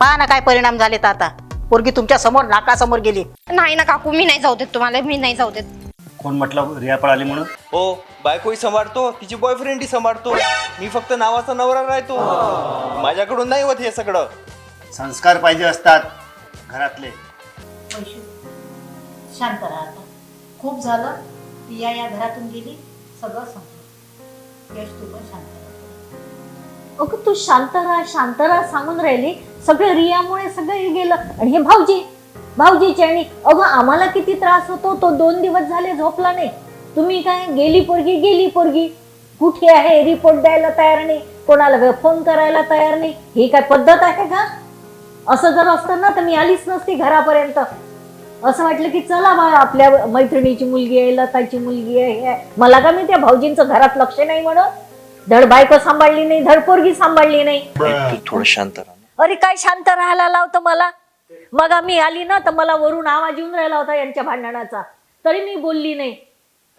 पहा ना काय परिणाम झालेत आता? पोरगी तुमच्यासमोर नाकासमोर गेली. नाही ना काकू मी नाही जाऊ देत तुम्हाला मी नाही जाऊ देत. कोण म्हटलं रिया पळाली म्हणून? हो बायकोही सांभाळतो तिची बॉयफ्रेंडही सांभाळतो. मी फक्त नावाचा नवरा राहतो. माझ्याकडून नाही होत हे सगळं. संस्कार पाहिजे असतात घरातले. शांत राहा आता. खूप झालं रिया या घरातून गेली सगळं संपलं. यश तू पण शांत राहा. अगं तू शांत राहा शांत राहा सांगून राहिली सगळं रियामुळे सगळं हे गेलं. आणि हे भाऊजी भाऊजीचे आणि अगं आम्हाला किती त्रास होतो तो दोन दिवस झाले झोपला नाही. तुम्ही काय गेली पोरगी गेली पोरगी. कुठे आहे? रिपोर्ट द्यायला तयार नाही. कोणाला फोन करायला तयार नाही. ही काय पद्धत आहे का? असं जर असतं ना तर मी आलीच नसती घरापर्यंत. असं वाटलं की चला बा आपल्या मैत्रिणीची मुलगी आहे लताची मुलगी आहे आहे. मला का मी त्या भाऊजींचं घरात लक्ष नाही म्हणत धड बायको सांभाळली नाही धड पोरगी सांभाळली नाही. तू थोडं शांत राहा अरे काय शांत राहायला लावतं मला? मग आम्ही आली ना तर मला वरून आवाज येऊन राहिला होता यांच्या भांडणाचा. तरी मी बोलली नाही.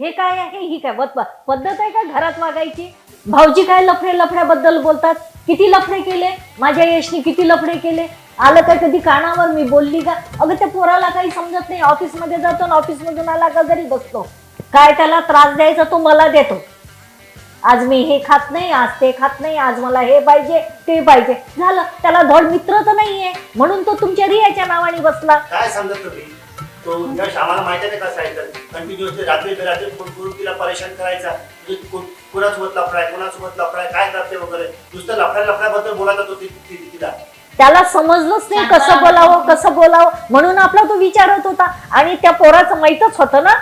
हे काय आहे? ही काय पद- पद्धत आहे का घरात वागायची? भाऊजी काय लफडे लफड्याबद्दल बोलतात? किती लफडे केले? माझ्या यशनी किती लफडे केले? आलं काय कधी कानावर? मी बोलली का? अगं त्या पोराला काही समजत नाही. ऑफिसमध्ये जातो ना ऑफिसमधून आला का घरी बसतो. काय त्याला त्रास द्यायचा तो मला देतो. आज मी हे खात नाही आज ते खात नाही आज मला हे पाहिजे ते पाहिजे. झालं. त्याला धड मित्र तर नाहीये. म्हणून तो तुमच्या रियाच्या नावाने बसला. काय समजत तुम्ही तो यश आम्हाला माहिती आहे कसं आहे तर. कंटिन्युअसली रात्री रात्री फोन करून तिला परेशान करायचा. म्हणजे को- कोणासोबत लफडाय कोणासोबत लफडाय काय करते वगैरे. नुसतं लफड्या लफड्याबद्दल बोलत होतो ती- ती- तिला. त्याला समजलंच नाही कसं बोलावं कसं बोलावं. म्हणून आपला तो विचारत होता. आणि त्या पोराचं माहीतच होतं ना.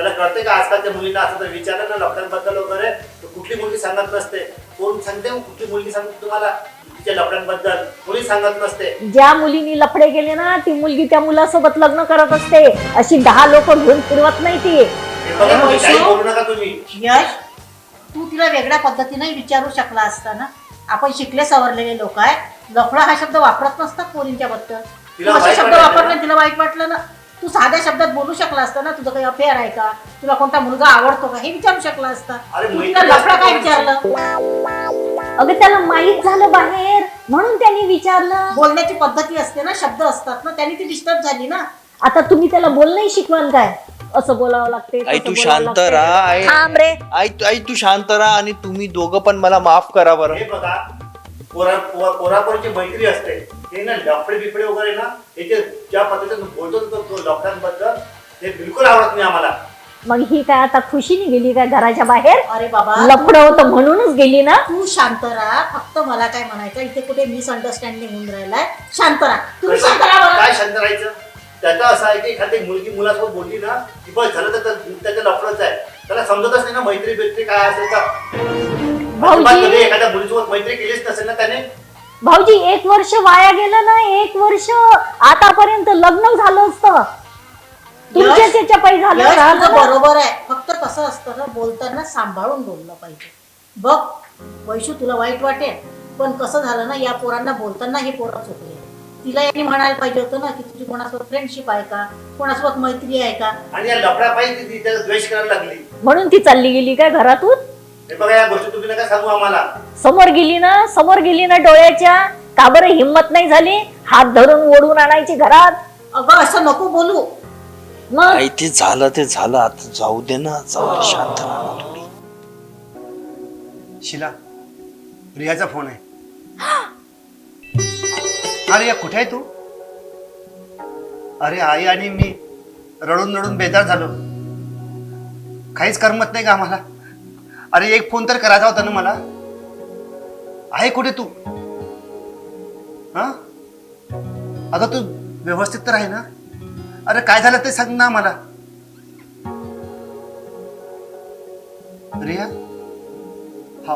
त्याला कळते का आजकालच्या मुलींना असं जर विचारलं ना लफड्यांबद्दल वगैरे? तर कुठली मुलगी सांगत नसते. कोण सांगते? कुठली मुलगी सांगते तुम्हाला? तिच्या लफड्यांबद्दल. कोणी सांगत नसते. ज्या मुलीनी लफडे गेले ना ती मुलगी त्या मुलासोबत लग्न करत असते. अशी दहा लोक घेऊन फिरवत नाही ती. हे बघा तुम्ही काही बोलू नका तुम्ही. यश तू तिला वेगळ्या पद्धतीने विचारू शकला असता ना? आपण शिकले सवरलेले लोक आहे. लफडा हा शब्द वापरत नसतात पोरींच्या बद्दल तिला तू असे वाईट शब्द वाटलं वापरले? तिला वाईट वाटलं ना? तू साध्या शब्दात बोलू शकला असता ना तुझं काही अफेअर आहे का? तुला कोणता मुलगा आवडतो का? हे विचारू शकला असता. अरे तू मैत्री तिला लफडा काय असते विचारलं? अगं त्याला माहीत झालं बाहेर. म्हणून त्यांनी विचारलं. बोलण्याची पद्धती असते ना शब्द असतात ना त्यांनी ती डिस्टर्ब झाली ना. आता तुम्ही त्याला बोलणंही शिकवाल काय? असं बोलावं लागते आई तसं तू बोलावं शांत लागते. राहा आई. थांब रे. आई आई तू शांत राहा आणि तुम्ही दोघं पण मला माफ करा बरं. हे बघा पोरा पोरा- पोरापोरीची मैत्री असते. ते ना लफडे बिफडे वगैरे ना याचे ज्या पद्धतीने बोलतो तो- तो बिलकुल आवडत नाही आम्हाला. मग ही काय आता खुशीने गेली काय घराच्या बाहेर? अरे बाबा लफड होतं म्हणूनच गेली ना? तू शांत राहा फक्त मला काय म्हणायचं इथे कुठे मिसअंडरस्टँडिंग होऊन राहिलाय? शांत राहा. तुम्ही शांत राहा. काय शांत राहायचं? त्याचं असं आहे की एखादी मुलगी मुलासोबत बोलली ना की बस झालं तर त्या- त्याचं लफडच आहे. त्याला समजतच नाही ना मैत्री बित्री काय असेल कधी एखाद्या मुलीसोबत मैत्री केलीच नसेल ना त्याने? भाऊजी एक वर्ष वाया गेलं ना एक वर्ष आतापर्यंत लग्न झालं असतं. तुमच्याच याच्या पायी झालं यश, तुझं. बरोबर आहे. फक्त कसं असतं ना बोलताना सांभाळून बोललं पाहिजे. बघ वैशू तुला वाईट वाटेल पण कसं झालं ना या पोरांना बोलताना हे पोरं चुकले. तिला यांनी म्हणायला पाहिजे होतं ना की तुझी कोणासोबत फ्रेंडशिप आहे का? कोणासोबत मैत्री आहे का? आणि या लफड्या पाहिजे द्वेष करायला लागली. म्हणून ती चालली गेली काय घरातून? हे बघा या गोष्टी तुम्ही नका सांगू आम्हाला. समोर गेली ना समोर गेली ना डोळ्याच्या का बरं हिंमत नाही झाली? हात धरून ओढून आणायची घरात? अगं असं नको बोलू. मग? आई ते झालं ते झालं. आता जाऊ दे ना जाऊ दे शांत राहा ना थोडी. शिला रियाचा फोन आहे. अरे या कुठे आहे तू? अरे आई आणि मी रडून रडून बेजार झालो. काहीच करमत नाही का आम्हाला? अरे एक फोन तर करायचा होता ना मला. आहे कुठे तू? हा? अगं तू व्यवस्थित तर आहे ना? अरे काय झालं ते सांग ना मला रिया? हो.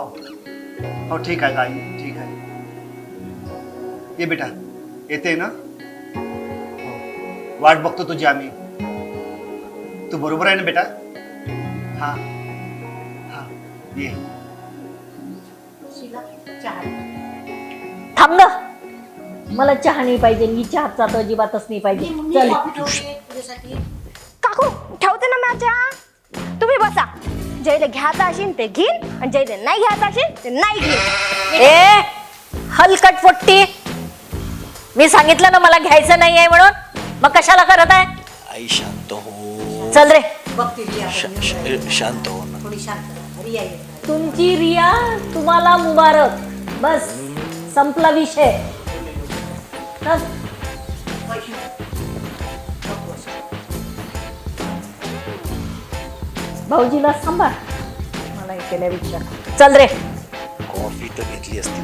हो ठीक आहे आई ठीक आहे. ये बेटा. येते ना? हो. वाट बघतो तुझी आम्ही. तू बरोबर आहे ना बेटा? हा. थांब ना. मला चहा नाही पाहिजे मी चहाचा तर अजिबातच नाही पाहिजे. मी चल. कॉफी ठेवते तुझ्यासाठी. काकू ठेवते ना माझ्या. तुम्ही बसा. जयले घ्यायचं असेल ते घेईन आणि जयले नाही घ्यायचं असेल ते नाही घेईन. ए हलकट पट्टी. मी सांगितलं ना मला घ्यायचं नाही आहे म्हणून. मग कशाला करत आहे? आई शांत हो. चल रे. बघ ती रिया पण येऊन राहिली. शांत हो ना. थोडी शांत राहा. रिया. तुमची रिया तुम्हाला मुबारक. बस संपला विषय. भाऊजीला सांभाळ. मला केल्या विचार. चल रे. कॉफी तर घेतली असती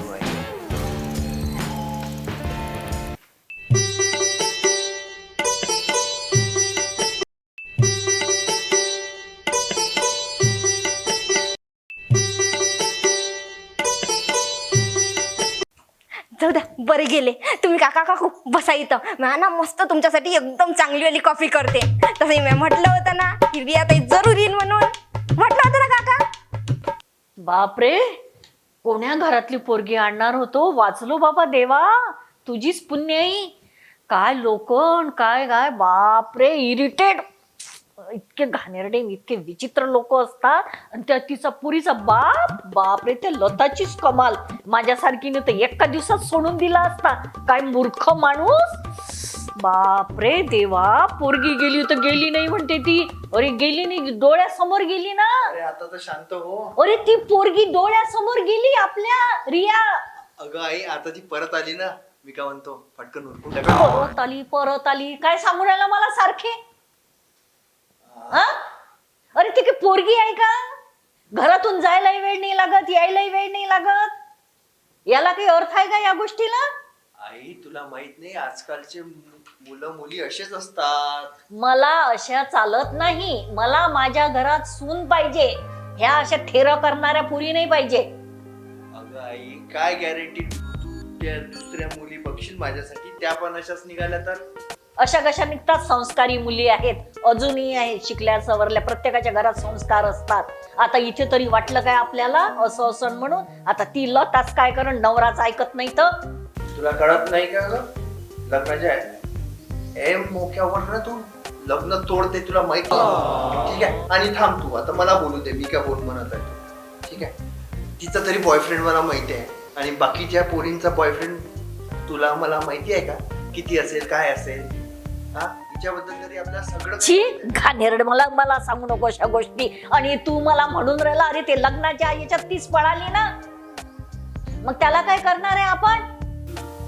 जाऊ द्या बरे गेले. तुम्ही काका काकू बसा इथं. मॅ ना मस्त तुमच्यासाठी एकदम चांगलीवाली कॉफी करते. तसं मी म्हटलं होतं ना की रिया ताई जरूर येईन म्हणून. म्हटलं होतं ना काका? बापरे कोण्या घरातली पोरगी आणणार होतो? वाचलो बाबा देवा तुझीच पुण्याई काय लोकन काय काय बापरे इरिटेड इतके घाणेरडे इतके विचित्र लोक असतात आणि त्या तिचा पुरीचा बाप बापरे त्या लताचीच कमाल. माझ्यासारखीने तर एका दिवसात सोडून दिला असता. काय मूर्ख माणूस? बापरे देवा पोरगी गेली तर गेली नाही म्हणते ती. अरे गेली नाही डोळ्यासमोर गेली ना. अरे आता तर शांत हो. अरे ती पोरगी डोळ्यासमोर गेली आपल्या रिया. अगं आई आता ती परत आली ना. मी काय म्हणतो? पटकन उरकून टाका. परत आली परत आली. काय सांगून राहिला मला सारखे? हा? अरे ती काही पोरगी आहे का? घरातून जायलाही वेळ नाही लागत यायलाही वेळ नाही लागत. याला काही अर्थ आहे का या गोष्टीला? आई तुला माहीत नाही आजकालचे मुलं मुली असेच असतात. मला अशा चालत नाही. मला माझ्या घरात सून पाहिजे. ह्या अशा थेर करणाऱ्या पुरी नाही पाहिजे. अगं आई काय गॅरंटी त्या दुसऱ्या मुली बघशील माझ्यासाठी त्या पण अशाच निघाल्या तर? अशा कशा निघतात? संस्कारी मुली आहेत. अजूनही आहेत शिकल्या सवरल्या. प्रत्येकाच्या घरात संस्कार असतात. आता इथे तरी वाटलं काय आपल्याला? असं असं म्हणून. आता ती लताच काय करण? नवराच ऐकत नाही तर? तुला कळत नाही का ग? लग्नाच्या ए मोक्यावर ना तू लग्न तोडते तुला माहीत नाही. ठीक आहे? आणि थांब तू. आता मला बोलू दे. मी काय बोल म्हणत आहे? ठीक आहे? तिचा तरी बॉयफ्रेंड मला माहिती आहे. आणि बाकीच्या पोरींचा बॉयफ्रेंड तुला मला माहिती आहे का? किती असेल काय असेल? हा? तरी सगळं छी. घाणेरड मला मला सांगू नको अशा गोष्टी. आणि तू मला म्हणून राहिला अरे ते लग्नाच्या याच्यात तीच पळाली ना. मग त्याला काय करणार आहे आपण?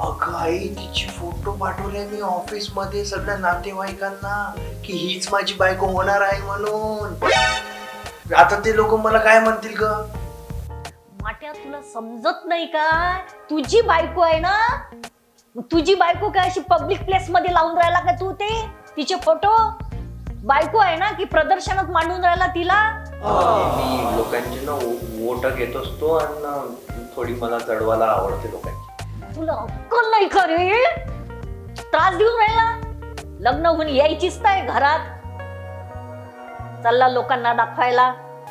अगं आई तिची फोटो पाठवले मी ऑफिसमध्ये सगळ्या नातेवाईकांना की हीच माझी बायको होणार आहे म्हणून. आता ते लोक मला काय म्हणतील ग? माट्या तुला समजत नाही का? तुझी बायको आहे ना? तुझी बायको काय अशी पब्लिक प्लेस मध्ये लावून राहिला का तू ते? तिचे फोटो बायको आहे ना की प्रदर्शनात मांडून राहिला तिला? मी लोकांची ना वोट घेत असतो आणि थोडी मला चढवायला आवडते लोकांची. तुला अक्कल नाही का रे? त्रास देऊन राहिला? लग्न होऊन यायचीच नाही घरात. चालला लोकांना दाखवायला.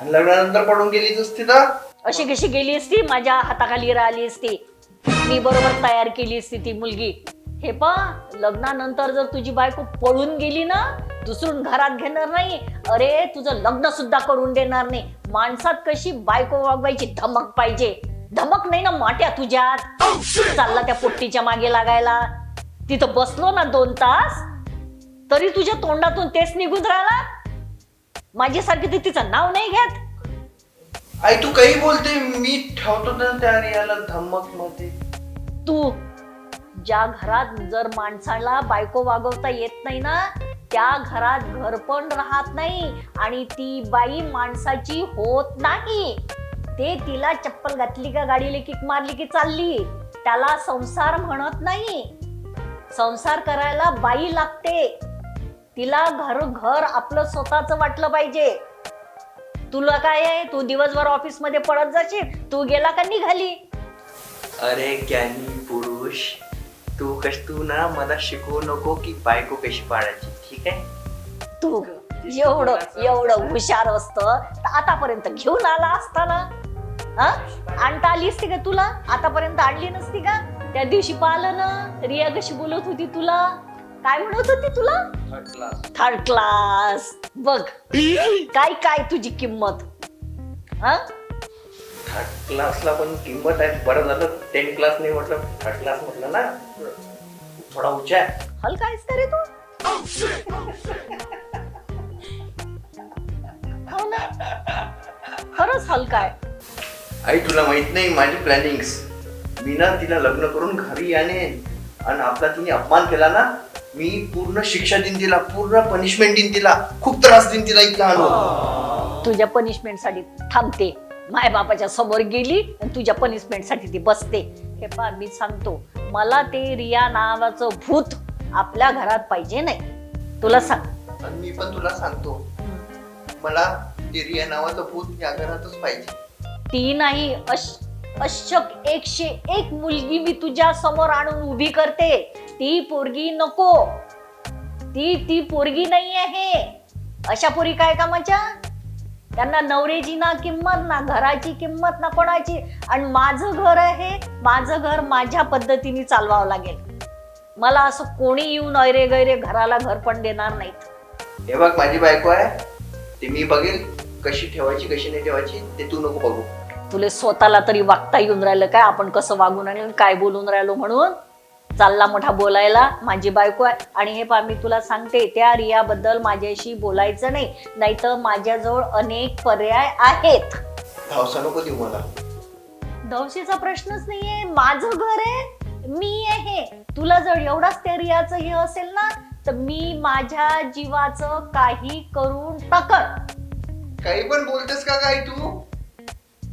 आणि लग्नानंतर पडून गेलीच असती ना? अशी कशी गेली असती? माझ्या हाताखाली राहिली असती. मी बरोबर तयार केली असती ती मुलगी. हे पा लग्नानंतर जर तुझी बायको पळून गेली ना दुसरून घरात घेणार नाही. अरे तुझं लग्न सुद्धा करून देणार नाही. माणसात कशी बायको वागवायची धमक पाहिजे. धमक नाही ना माट्या तुझ्यात. चालला त्या पोट्टीच्या मागे लागायला. तिथं बसलो ना दोन तास तरी तुझ्या तोंडातून तेच निघून राहिला. माझ्यासारखी ती तिचं नाव नाही घेत. आई तू काही बोलते? मी ठेवतो ना त्या रियाला धमकमध्ये. तू ज्या घरात जर माणसाला बायको वागवता येत नाही ना त्या घरात घर पण राहत नाही आणि ती बाई माणसाची होत नाही. ते तिला चप्पल घातली का गाडीला किक मारली की चालली त्याला संसार म्हणत नाही. संसार करायला बाई लागते. तिला घर घर आपलं स्वतःच वाटलं पाहिजे. तुला काय आहे? तू दिवसभर ऑफिसमध्ये पडत जाशील. तू गेला का निघाली? अरे ज्ञानी पुरुष तू कश तू ना मला शिकवू नको की बायको कशी पाडायची ठीक आहे? तू एवढं एवढं हुशार असत तर आतापर्यंत घेऊन आला असता ना हा? आणता आली असती का तुला? आतापर्यंत आणली नसती का? त्या दिवशी पाहिलं ना रिया कशी बोलत होती तुला? काय म्हणत होती तुला? थर्ड क्लास बघ काय काय तुझी किंमत? हा? थर्ड क्लासला पण किंमत आहे. बरं झालं. टेन क्लास नाही म्हटलं थर्ड क्लास म्हटलं ना? थोडा ऊंचा है हलका आहेस का रे तू? हो ना. खरंच हलका आहे आई तुला माहीत नाही माझी प्लॅनिंग्स मी ना तिला लग्न करून घरी आणेन. आणि आपला तिने अपमान केला ना मी पूर्ण शिक्षा देईन तिला पूर्ण पनिशमेंट देईन तिला खूप त्रास देईन तिला आणून. तुझ्या पनिशमेंटसाठी थांबते. माय बापाच्या समोर गेली आणि तुझ्या पनिशमेंटसाठी ती बसते. हे पा मी सांगतो मला ते रिया नावाचं भूत आपल्या घरात पाहिजे नाही. तुला सांग. आणि मी पण तुला सांगतो मला ते रिया नावाचं भूत या घरातच पाहिजे. ती नाही अश अशक एकशे एक मुलगी मी तुझ्या समोर आणून उभी करते. ती पोरगी नको. ती ती पोरगी नाही आहे. अशा पोरी काय कामाच्या? त्यांना नवरेची ना किंमत ना घराची किंमत ना कोणाची. आणि माझं घर आहे माझं घर माझ्या पद्धतीने चालवावं लागेल. मला असं कोणी येऊन ऐरे गैरे घराला घर पण देणार नाहीत. हे बघ माझी बायको आहे. ते मी बघेल कशी ठेवायची कशी नाही ठेवायची ते तू नको बघू. तुले स्वतःला तरी वागता येऊन राहिलं काय? आपण कसं वागून आणि काय बोलून राहिलो म्हणून? चालला मोठा बोलायला माझी बायको आहे. आणि हे पा मी तुला सांगते त्या रियाबद्दल माझ्याशी बोलायचं नाही. नाहीतर माझ्याजवळ अनेक पर्याय आहेत. धावसा नको देऊ मला. दवशीचा प्रश्नच नाहीये. माझं घर आहे मी आहे. तुला जर एवढाच त्या रियाचं हे असेल ना तर मी माझ्या जीवाचं काही करून टाकत काही पण बोलतेस का काय तू?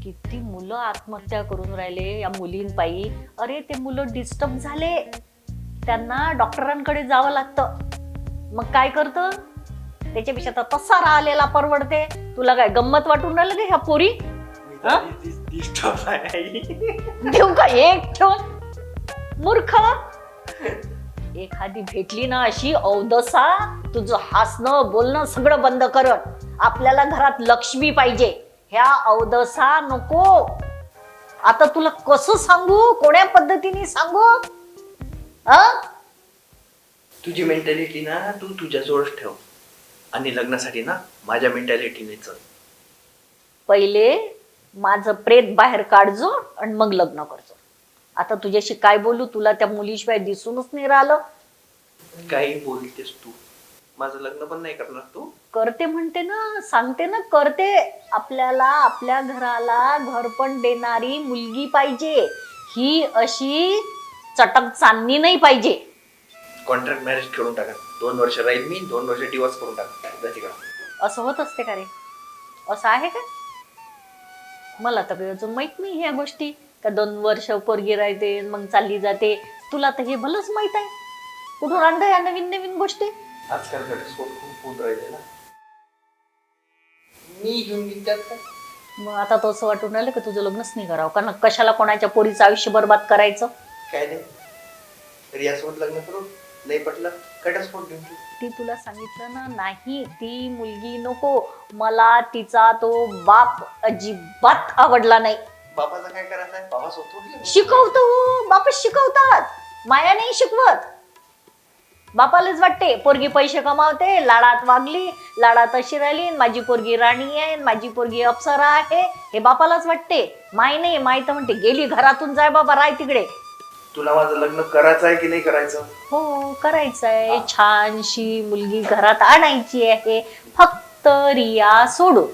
किती मुलं आत्महत्या करून राहिले या मुलींपायी. अरे ते मुलं डिस्टर्ब झाले. त्यांना डॉक्टरांकडे जावं लागतं. मग काय करतं? त्याच्यापेक्षा तर तसा राहिलेला परवडते. तुला काय गंमत वाटून राहिलं का ह्या पोरी? देऊ का एक ठेवून मूर्ख. एखादी भेटली ना अशी औदसा तुझं हसणं बोलणं सगळं बंद करत आपल्याला घरात लक्ष्मी पाहिजे. ह्या अवदसा नको. आता तुला कसं सांगू? कोण्या पद्धतीने सांगू? अ? तुझी मेंटॅलिटी ना तू तुझ्याजवळच ठेव. आणि लग्नासाठी ना माझ्या मेंटॅलिटीने चल. पहिले माझं प्रेत बाहेर काढजो आणि मग लग्न करजो. आता तुझ्याशी काय बोलू? तुला त्या मुलीशिवाय दिसूनच नाही राहिलं. काही बोलतेस तू. माझं लग्न पण नाही करणार तू. करते म्हणते ना सांगते ना करते. आपल्याला आपल्या घराला घरपण देणारी मुलगी पाहिजे. ही अशी चटक चांदणी नाही पाहिजे. कॉन्ट्रॅक्ट मॅरेज खेळून टाका. दोन वर्ष राहील मी दोन वर्ष डिवोर्स करून टाका. तिकडं. असं होत असते का रे? असं आहे का? मला तर काही अजून माहीत नाही ह्या गोष्टी. का दोन वर्ष पोरगी राहते मग चालली जाते. तुला तर हे भलंच माहीत आहे. कुठून आणलं या नवीन नवीन गोष्टी? आजकाल घटस्फोट खूप होत राहिले ना. मी घेऊन घेईन त्यात काय मग आता तो असं वाटून राहिलं की तुझं लग्नच नाही करावं. कारण कशाला कोणाच्या पोरीचं आयुष्य बर्बाद करायचं? काय नाही. रियासोबत लग्न करू नाही पटलं. घटस्फोट घेऊन ठेवू. ती तुला सांगितलं ना नाही ती मुलगी नको. मला तिचा तो बाप अजिबात आवडला नाही. बापाचं काय करायचं आहे बाबा स्वतः शिकवतो बाप शिकवतात. माया नाही शिकवत. बापालाच वाटते पोरगी पैसे कमावते लाडात वागली लाडात अशी राहिली माझी पोरगी राणी आहे माझी पोरगी अप्सरा आहे हे बापालाच वाटते. माय नाही माय तर म्हणते गेली घरातून जाय बाबा राय तिकडे. तुला माझं लग्न करायचं आहे की नाही करायचं? हो करायचंय छानशी मुलगी घरात आणायची आहे. फक्त रिया सोडून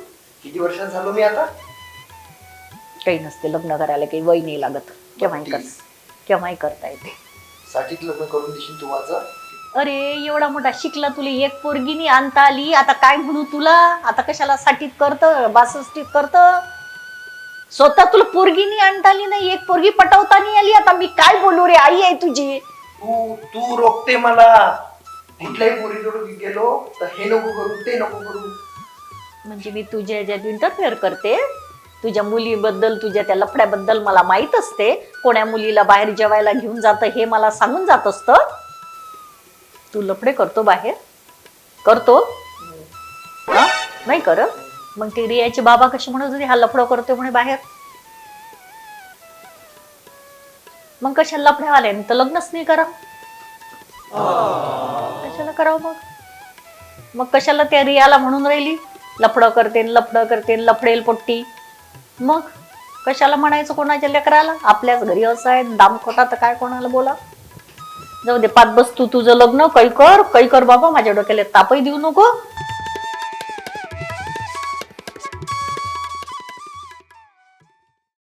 किती वर्षात झालो मी आता? काही नसते लग्न करायला काही वय नाही लागत. केव्हाही कर. केव्हाही करता येते. साठीच लग्न करून देशील तू माझं? अरे एवढा मोठा शिकला तुला एक पोरगीनी आणता आली. आता काय म्हणू तुला? आता कशाला साठीत करत बासष्टीत करत? स्वतः तुला पोरगीनी आणता आली नाही एक पोरगी पटवता नाही आली. आता मी काय बोलू रे? आई आहे तुझी. तू तू रोखते मला. कुठल्याही पोरीजवळ गेलो तर हे नको करू ते नको करू. म्हणजे मी तुझ्या ह्याच्यात इंटरफेअर करते? तुझ्या मुलीबद्दल तुझ्या त्या लफड्याबद्दल मला माहीत असते. कोण्या मुलीला बाहेर जेवायला घेऊन जातं हे मला सांगून जात असतं. तू लफडे करतो बाहेर? करतो? हा? नाही करत? मग ते रियाचे बाबा कसे म्हणत होते हा लफडं करतोय म्हणे बाहेर? मग कशाला लफड्यावाले तर लग्नच नाही करा. कशाला करावं मग? मग कशाला त्या रियाला म्हणून राहिली? लफडं करते न लफडं करते न लफडेल पोट्टी. मग? कशाला म्हणायचं कोणाच्या लेकराला? आपल्याच घरी असं आहे दाम खोटा तर काय कोणाला बोला जाऊ दे पाच बस तू तुझं लग्न काही कर काही कर बाबा माझ्या डोक्याला तापही देऊ नको.